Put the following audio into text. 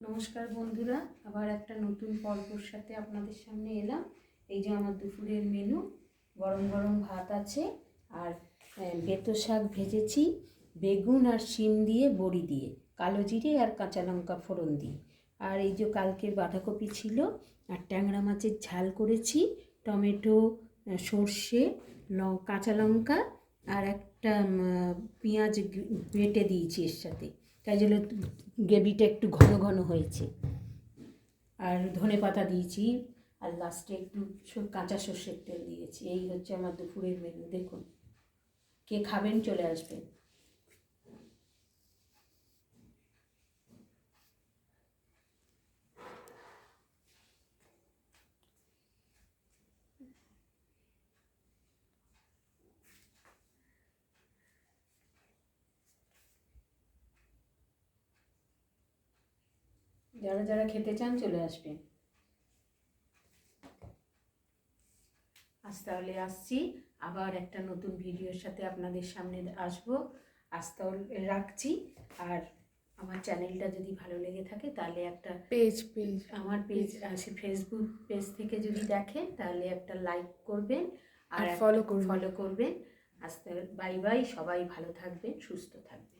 নমস্কার বন্ধুরা, আবার একটা নতুন পর্বর সাথে আপনাদের সামনে এলাম। এই যে আমার দুপুরের মেনু গরম গরম ভাত আছে, আর বেতো শাক ভেজেছি, বেগুন আর শিম দিয়ে, বড়ি দিয়ে, কালো জিরে আর কাঁচা লঙ্কা ফোড়ন দিয়ে। আর এই যে কালকের বাঁধাকপি ছিল, আর ট্যাংরা মাছের ঝাল করেছি, টমেটো সর্ষে কাঁচা লঙ্কা, আর একটা পেঁয়াজ বেটে দিয়েছি এর সাথে। তাই জন্য গ্রেভিটা একটু ঘন ঘন হয়েছে। আর ধনে পাতা দিয়েছি, আর লাস্টে একটু কাঁচা সর্ষের তেল দিয়েছি। এই হচ্ছে আমার দুপুরের মেনু দেখুন, কে খাবেন চলে আসবেন। যারা যারা খেতে চান চলে আসবেন। আজ তাহলে আসছি। আবার একটা নতুন ভিডিওর সাথে আপনাদের সামনে আসব। আজ তাহলে রাখছি। আর আমার চ্যানেলটা যদি ভালো লেগে থাকে তাহলে একটা পেজ পেজ আমার পেজ আছে ফেসবুক পেজ থেকে যদি দেখেন তাহলে একটা লাইক করবেন আর ফলো করবেন। ফলো করবেন। আস্তে বাই বাই সবাই ভালো থাকবেন সুস্থ থাকবেন।